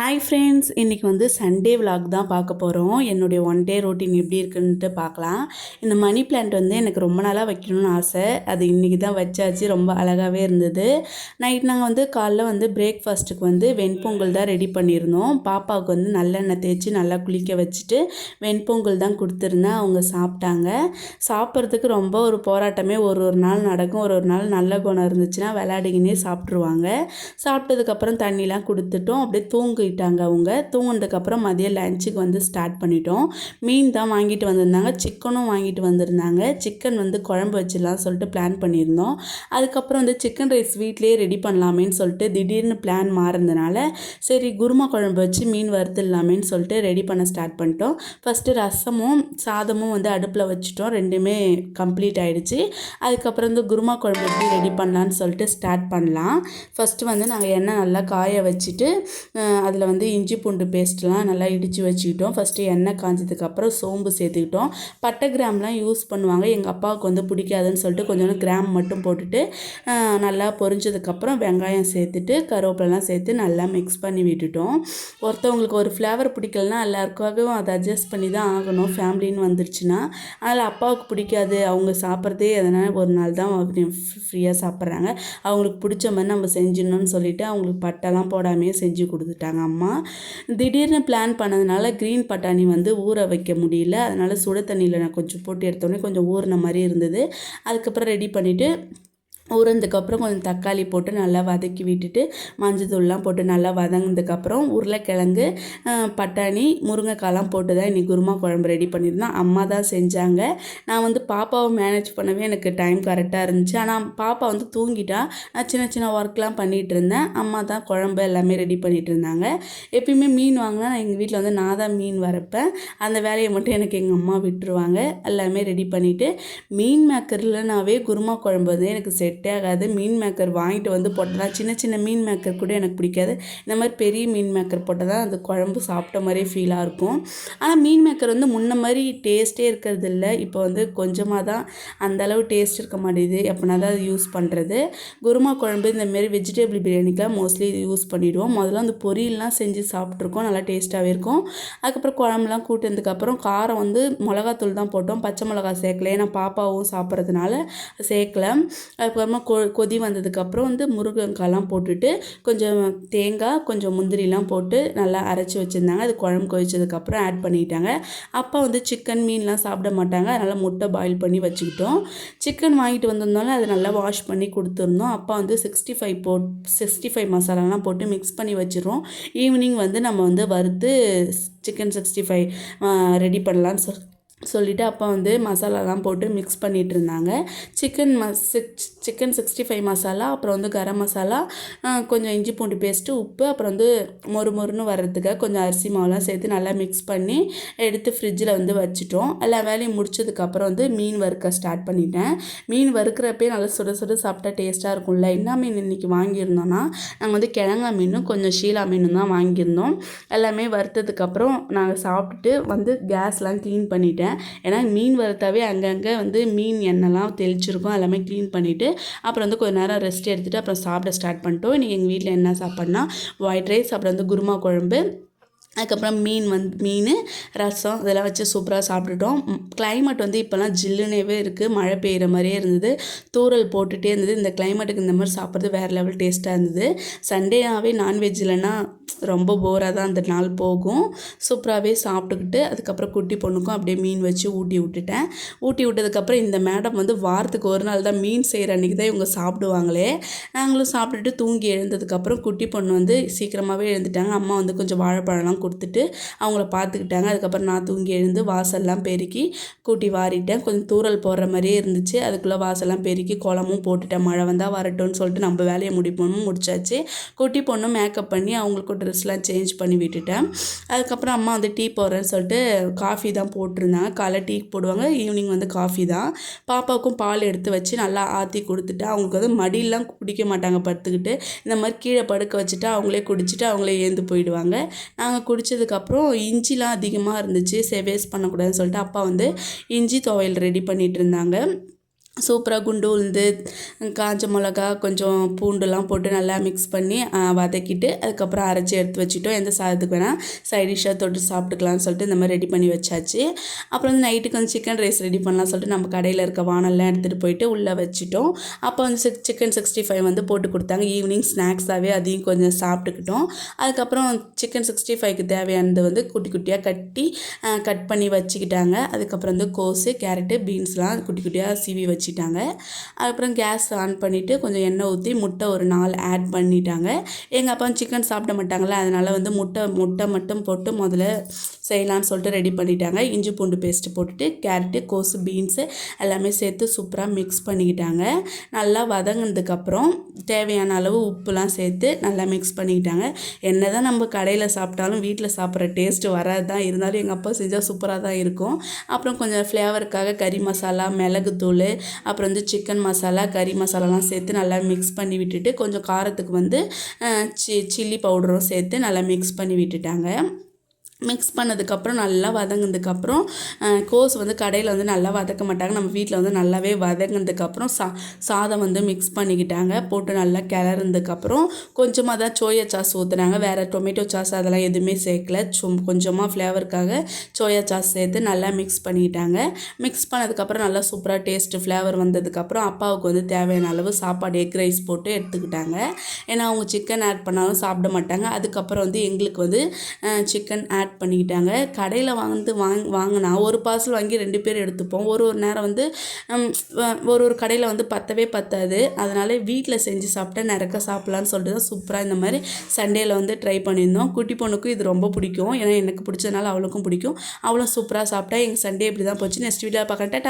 Hi friends இன்றைக்கி வந்து Sunday vlog தான் பார்க்க போகிறோம் என்னுடைய ஒன் டே ரொட்டீன் எப்படி இருக்குன்ட்டு பார்க்கலாம். இந்த மணி பிளான்ட் வந்து எனக்கு ரொம்ப நாளாக வைக்கணும்னு ஆசை. அது இன்றைக்கி தான் வச்சாச்சு ரொம்ப அழகாகவே இருந்தது. நைட் நாங்கள் வந்து காலைல வந்து பிரேக்ஃபாஸ்ட்டுக்கு வந்து வெண்பொங்கல் தான் ரெடி பண்ணியிருந்தோம். பாப்பாவுக்கு வந்து நல்லெண்ணெய் தேய்ச்சி நல்லா குளிக்க வச்சுட்டு வெண்பொங்கல் தான் கொடுத்துருந்தேன். அவங்க சாப்பிட்டாங்க. சாப்பிட்றதுக்கு ரொம்ப ஒரு போராட்டமே. ஒரு ஒரு நாள் நடக்கும். ஒரு ஒரு நாள் நல்ல குணம் இருந்துச்சுன்னா விளையாடிக்கினே சாப்பிட்ருவாங்க சாப்பிட்டதுக்கப்புறம் தண்ணிலாம் கொடுத்துட்டோம். அப்படியே போயிட்டாங்க அவங்க. தூங்கினதுக்கப்புறம் மதியம் லஞ்சுக்கு வந்து ஸ்டார்ட் பண்ணிட்டோம். மீன் தான் வாங்கிட்டு வந்திருந்தாங்க. சிக்கனும் வாங்கிட்டு வந்திருந்தாங்க. சிக்கன் வந்து குழம்பு வச்சிடலாம் சொல்லிட்டு பிளான் பண்ணியிருந்தோம். அதுக்கப்புறம் வந்து சிக்கன் ரைஸ் வீட்லேயே ரெடி பண்ணலாமேன்னு சொல்லிட்டு திடீர்னு பிளான் மாறினதுனால சரி குருமா குழம்பு வச்சு மீன் வறுத்துடலாமேன்னு சொல்லிட்டு ரெடி பண்ண ஸ்டார்ட் பண்ணிட்டோம். ஃபஸ்ட்டு ரசமும் சாதமும் வந்து அடுப்பில் வச்சுட்டோம். ரெண்டுமே கம்ப்ளீட் ஆகிடுச்சு அதுக்கப்புறம் வந்து குருமா குழம்பு எப்படி ரெடி பண்ணலான்னு சொல்லிட்டு ஸ்டார்ட் பண்ணலாம். ஃபஸ்ட்டு வந்து நாங்கள் எண்ணெய் நல்லா காய வச்சுட்டு அதில் அதில் வந்து இஞ்சி பூண்டு பேஸ்ட்லாம் நல்லா இடித்து வச்சுக்கிட்டோம். ஃபஸ்ட்டு எண்ணெய் காஞ்சதுக்கப்புறம் சோம்பு சேர்த்துக்கிட்டோம். பட்டை கிராம்லாம் யூஸ் பண்ணுவாங்க. எங்கள் அப்பாவுக்கு வந்து பிடிக்காதுன்னு சொல்லிட்டு கொஞ்சோண்டு கிராம் மட்டும் போட்டுட்டு நல்லா பொரிஞ்சதுக்கப்புறம் வெங்காயம் சேர்த்துட்டு கருவேப்பிலலாம் சேர்த்து நல்லா மிக்ஸ் பண்ணி விட்டுட்டோம். ஒருத்தவங்களுக்கு ஒரு ஃப்ளேவர் பிடிக்கலனா எல்லாருக்காகவும் அதை அட்ஜஸ்ட் பண்ணி தான் ஆகணும். ஃபேமிலின்னு வந்துருச்சுன்னா அதில் அப்பாவுக்கு பிடிக்காது. அவங்க சாப்பிட்றதே எதனால் ஒரு நாள் தான் ஃப்ரீயாக சாப்பிட்றாங்க. அவங்களுக்கு பிடிச்ச மாதிரி நம்ம செஞ்சிடணும்னு சொல்லிட்டு அவங்களுக்கு பட்டெல்லாம் போடாமையே செஞ்சு கொடுத்துட்டாங்க அம்மா. திடீர்னு பிளான் பண்ணதுனால க்ரீன் பட்டாணி வந்து ஊற வைக்க முடியல. அதனால் சுட தண்ணியில் நான் கொஞ்சம் போட்டு எடுத்தோடனே கொஞ்சம் ஊறின மாதிரி இருந்தது. அதுக்கப்புறம் ரெடி பண்ணிவிட்டு ஊறினதுக்கப்புறம் கொஞ்சம் தக்காளி போட்டு நல்லா வதக்கி விட்டுட்டு மஞ்சத்தூள்லாம் போட்டு நல்லா வதங்கினதுக்கப்புறம் உருளைக்கிழங்கு பட்டாணி முருங்கைக்காலாம் போட்டு தான் இன்றைக்கி குருமா குழம்பு ரெடி பண்ணியிருந்தேன் அம்மா தான் செஞ்சாங்க. நான் வந்து பாப்பாவை மேனேஜ் பண்ணவே எனக்கு டைம் கரெக்டாக இருந்துச்சு. ஆனால் பாப்பா வந்து தூங்கிட்டா. நான் சின்ன சின்ன ஒர்க்லாம் பண்ணிகிட்டு இருந்தேன். அம்மா தான் குழம்பு எல்லாமே ரெடி பண்ணிகிட்டு இருந்தாங்க. எப்பயுமே மீன் வாங்கினா நான் எங்கள் வீட்டில் வந்து நான் தான் மீன் வரைப்பேன் அந்த வேலையை மட்டும் எனக்கு எங்கள் அம்மா விட்டுருவாங்க. எல்லாமே ரெடி பண்ணிவிட்டு மீன் மேக்கர்லனாவே குருமா குழம்பு வந்து எனக்கு செட் செட்டே ஆகாது மீன் மேக்கர் வாங்கிட்டு வந்து போட்டதான் சின்ன சின்ன மீன் மேக்கர் கூட எனக்கு பிடிக்காது. இந்த மாதிரி பெரிய மீன் மேக்கர் போட்டால் தான் அந்த குழம்பு சாப்பிட்ட மாதிரியே ஃபீலாக இருக்கும். ஆனால் மீன் மேக்கர் வந்து முன்ன மாதிரி டேஸ்ட்டே இருக்கிறது இல்லை இப்போ வந்து கொஞ்சமாக தான் அந்த அளவு டேஸ்ட் இருக்க மாட்டேங்குது. எப்படின்னா தான் அது யூஸ் பண்ணுறது குருமா குழம்பு இந்தமாரி வெஜிடபிள் பிரியாணிக்கெலாம் மோஸ்ட்லி இது யூஸ் பண்ணிவிடுவோம் முதல்ல அந்த பொரியல்லாம் செஞ்சு சாப்பிட்ருக்கோம். நல்லா டேஸ்ட்டாகவே இருக்கும். அதுக்கப்புறம் குழம்புலாம் கூட்டினதுக்கப்புறம் காரம் வந்து மிளகாத்தூள் தான் போட்டோம். பச்சை மிளகா சேர்க்கல. ஏன்னா பாப்பாவும் சாப்பிட்றதுனால சேர்க்கல. அப்புறமா கொ கொதி வந்ததுக்கப்புறம் வந்து முருங்கைக்காய்லாம் போட்டுட்டு கொஞ்சம் தேங்காய் கொஞ்சம் முந்திரிலாம் போட்டு நல்லா அரைச்சி வச்சுருந்தாங்க. அது குழம்பு கொதிச்சதுக்கப்புறம் ஆட் பண்ணிட்டாங்க. அப்பா வந்து சிக்கன் மீன்லாம் சாப்பிட மாட்டாங்க. அதனால் முட்டை பாயில் பண்ணி வச்சுக்கிட்டோம். சிக்கன் வாங்கிட்டு வந்திருந்தாலும் அதை நல்லா வாஷ் பண்ணி கொடுத்துருந்தோம். அப்பா வந்து சிக்ஸ்டி ஃபைவ் போட் சிக்ஸ்டி ஃபைவ் மசாலாலாம் போட்டு மிக்ஸ் பண்ணி வச்சிடுறோம் ஈவினிங் வந்து நம்ம வந்து வறுத்து சிக்கன் சிக்ஸ்டி ஃபைவ் ரெடி பண்ணலான்னு சொல் சொல்லிவிட்டு அப்பா வந்து மசாலாலாம் போட்டு மிக்ஸ் பண்ணிகிட்டு இருந்தாங்க சிக்கன் மஸ் six chicken sixty five masala அப்புறம் வந்து கரம் மசாலா கொஞ்சம் இஞ்சி பூண்டு பேஸ்ட்டு உப்பு அப்புறம் வந்து மொறு மொறுன்னு வர்றதுக்காக கொஞ்சம் அரிசி மாவுலாம் சேர்த்து நல்லா மிக்ஸ் பண்ணி எடுத்து ஃப்ரிட்ஜில் வந்து வச்சுட்டோம். எல்லா வேலையும் முடிச்சதுக்கப்புறம் வந்து மீன் வறுக்க ஸ்டார்ட் பண்ணிட்டேன். மீன் வறுக்கிறப்பே நல்லா சுட சுட சாப்பிட்டா டேஸ்ட்டாக இருக்கும்ல. என்ன மீன் இன்றைக்கி வாங்கியிருந்தோன்னா நாங்கள் வந்து கிழங்கா மீனும் கொஞ்சம் ஷீலா மீனும் தான் வாங்கியிருந்தோம். எல்லாமே வறுத்ததுக்கப்புறம் நாங்கள் சாப்பிட்டுட்டு வந்து கேஸ்லாம் க்ளீன் பண்ணிட்டேன். ஏன்னா மீன் வறுத்தாவே அங்கங்கே வந்து மீன் எண்ணெய்லாம் தெளிச்சிருக்கோம் எல்லாமே க்ளீன் பண்ணிவிட்டு அப்புறம் வந்து கொஞ்ச நேரம் ரெஸ்ட் எடுத்துகிட்டு அப்புறம் சாப்பிட ஸ்டார்ட் பண்ணிட்டோம். இன்றைக்கி எங்கள் வீட்டில் என்ன சாப்பாடுனா ஒயிட் ரைஸ் அப்புறம் வந்து குருமா குழம்பு அதுக்கப்புறம் மீன் வந்து மீன் ரசம் இதெல்லாம் வச்சு சூப்பராக சாப்பிட்டுட்டோம். கிளைமேட் வந்து இப்போல்லாம் ஜில்லுனேவே இருக்குது மழை பெய்கிற மாதிரியே இருந்தது. தூறல் போட்டுகிட்டே இருந்தது. இந்த கிளைமேட்டுக்கு இந்த மாதிரி சாப்பிட்றது வேறு லெவல் டேஸ்ட்டாக இருந்தது. சண்டேனாவே நான்வெஜ் இல்லைன்னா ரொம்ப போராக தான் அந்த நாள் போகும். சூப்பராகவே சாப்பிட்டுக்கிட்டு அதுக்கப்புறம் குட்டி பொண்ணுக்கும் அப்படியே மீன் வச்சு ஊட்டி விட்டுட்டேன். ஊட்டி விட்டதுக்கப்புறம் இந்த மேடம் வந்து வாரத்துக்கு ஒரு நாள் தான் மீன் செய்கிற அன்றைக்கி தான் இவங்க சாப்பிடுவாங்களே. நாங்களும் சாப்பிட்டுட்டு தூங்கி எழுந்ததுக்கப்புறம் குட்டி பொண்ணு வந்து சீக்கிரமாகவே எழுந்துட்டாங்க. அம்மா வந்து கொஞ்சம் வாழைப்பழம்லாம் கொடுத்துட்டு அவங்கள பார்த்துக்கிட்டாங்க. அதுக்கப்புறம் நான் தூங்கி எழுந்து வாசல்லாம் பெருக்கி கூட்டி வாரிட்டேன். கொஞ்சம் தூறல் போடுற மாதிரியே இருந்துச்சு. அதுக்குள்ளே வாசல்லாம் பெருக்கி குளமும் போட்டுட்டேன். மழை வந்தால் வரட்டும்னு சொல்லிட்டு நம்ம வேலையை முடிப்போம்னு முடிச்சாச்சு. குட்டி பொண்ணும் மேக்கப் பண்ணி அவங்களுக்கு ட்ரெஸ்லாம் சேஞ்ச் பண்ணி விட்டுட்டேன். அதுக்கப்புறம் அம்மா வந்து டீ போடுறேன்னு சொல்லிட்டு காஃபி தான் போட்டிருந்தாங்க. காலை டீ போடுவாங்க ஈவினிங் வந்து காஃபி தான். பாப்பாவுக்கும் பால் எடுத்து வச்சு நல்லா ஆற்றி கொடுத்துட்டு அவங்களுக்கு வந்து மடியெல்லாம் குடிக்க மாட்டாங்க படுத்துக்கிட்டு. இந்த மாதிரி கீழே படுக்க வச்சுட்டு அவங்களே குடிச்சிட்டு அவங்களே ஏந்து போயிடுவாங்க. நாங்கள் குடித்ததுக்கப்புறம் இஞ்சிலாம் அதிகமாக இருந்துச்சு சே வேஸ்ட் பண்ணக்கூடாதுன்னு சொல்லிட்டு அப்பா வந்து இஞ்சி துவையல் ரெடி பண்ணிகிட்டு இருந்தாங்க. சூப்பராக குண்டு உளுந்து காஞ்ச மிளகா கொஞ்சம் பூண்டுலாம் போட்டு நல்லா மிக்ஸ் பண்ணி வதக்கிட்டு அதுக்கப்புறம் அரைச்சி எடுத்து வச்சுட்டோம். எந்த சாதத்துக்கு வேணால் சைட் டிஷ்ஷாக தொட்டு சாப்பிட்டுக்கலாம்னு சொல்லிட்டு இந்த மாதிரி ரெடி பண்ணி வச்சாச்சு. அப்புறம் வந்து நைட்டுக்கு வந்து சிக்கன் ரைஸ் ரெடி பண்ணலாம் சொல்லிட்டு நம்ம கடையில் இருக்க வானெல்லாம் எடுத்துகிட்டு போயிட்டு உள்ளே வச்சுட்டோம். அப்போ வந்து சிக் சிக்கன் சிக்ஸ்டி ஃபைவ் வந்து போட்டு கொடுத்தாங்க. ஈவினிங் ஸ்நாக்ஸாகவே அதையும் கொஞ்சம் சாப்பிட்டுக்கிட்டோம். அதுக்கப்புறம் சிக்கன் சிக்ஸ்டி ஃபைவ்க்கு தேவையானது வந்து குட்டி குட்டியாக கட்டி கட் பண்ணி வச்சுக்கிட்டாங்க. அதுக்கப்புறம் வந்து கோஸு கேரட்டு பீன்ஸ்லாம் குட்டி குட்டியாக சீவி வச்சு வச்சுட்டாங்க. அதுக்கப்புறம் கேஸ் ஆன் பண்ணிவிட்டு கொஞ்சம் எண்ணெய் ஊற்றி முட்டை ஒரு நாலு ஆட் பண்ணிட்டாங்க. எங்கள் அப்பா சிக்கன் சாப்பிட மாட்டாங்களே அதனால் வந்து முட்டை முட்டை மட்டும் போட்டு முதல்ல செய்யலான்னு சொல்லிட்டு ரெடி பண்ணிட்டாங்க. இஞ்சி பூண்டு பேஸ்ட்டு போட்டுட்டு கேரட்டு கோஸு பீன்ஸு எல்லாமே சேர்த்து சூப்பராக மிக்ஸ் பண்ணிக்கிட்டாங்க. நல்லா வதங்கினதுக்கப்புறம் தேவையான அளவு உப்புலாம் சேர்த்து நல்லா மிக்ஸ் பண்ணிக்கிட்டாங்க. என்ன தான் நம்ம கடையில் சாப்பிட்டாலும் வீட்டில் சாப்பிட்ற டேஸ்ட்டு வராது தான் இருந்தாலும் எங்கள் அப்பா செஞ்சால் சூப்பராக தான் இருக்கும். அப்புறம் கொஞ்சம் ஃப்ளேவருக்காக கறி மசாலா மிளகுத்தூள் அப்புறம் வந்து சிக்கன் மசாலா கறி மசாலாலாம் சேர்த்து நல்லா மிக்ஸ் பண்ணி விட்டுட்டு கொஞ்சம் காரத்துக்கு வந்து சி சில்லி பவுடரும் சேர்த்து நல்லா மிக்ஸ் பண்ணி விட்டுட்டாங்க. மிக்ஸ் பண்ணதுக்கப்புறம் நல்லா வதங்கினதுக்கப்புறம் கோஸ் வந்து கடையில் வந்து நல்லா வதக்க மாட்டாங்க. நம்ம வீட்டில் வந்து நல்லாவே வதங்கினதுக்கப்புறம் சா சாதம் வந்து மிக்ஸ் பண்ணிக்கிட்டாங்க. போட்டு நல்லா கிளறதுக்கப்புறம் கொஞ்சமாக தான் சோயா சாஸ் ஊற்றுனாங்க வேறு டொமேட்டோ சாஸ் அதெல்லாம் எதுவுமே சேர்க்கல. சும் கொஞ்சமாக ஃப்ளேவருக்காக சோயா சாஸ் சேர்த்து நல்லா மிக்ஸ் பண்ணிக்கிட்டாங்க. மிக்ஸ் பண்ணதுக்கப்புறம் நல்லா சூப்பராக டேஸ்ட்டு ஃப்ளேவர் வந்ததுக்கப்புறம் அப்பாவுக்கு வந்து தேவையான அளவு சாப்பாடு எக் ரைஸ் போட்டு எடுத்துக்கிட்டாங்க. ஏன்னா அவங்க சிக்கன் ஆட் பண்ணாலும் சாப்பிட மாட்டாங்க. அதுக்கப்புறம் வந்து எங்களுக்கு வந்து சிக்கன் ஆட் பண்ணிக்கிட்டாங்க. கடையில் வந்து வாங் வாங்கினா ஒரு பார்சல் வாங்கி ரெண்டு பேர் எடுத்துப்போம். ஒரு ஒரு நேரம் வந்து ஒரு ஒரு கடையில் வந்து பத்தவே பத்தாது. அதனால வீட்டில் செஞ்சு சாப்பிட்டா நிறக்க சாப்பிட்லான்னு சொல்லிட்டு தான் சூப்பராக இந்த மாதிரி சண்டேல வந்து ட்ரை பண்ணியிருந்தோம். குட்டி பொண்ணுக்கும் இது ரொம்ப பிடிக்கும். ஏன்னா எனக்கு பிடிச்சதுனால அவளுக்கும் பிடிக்கும். அவளும் சூப்பராக சாப்பிட்டா எங்கள் சண்டே இப்படி தான் போச்சு நெக்ஸ்ட் வீடியோ பார்க்கட்டா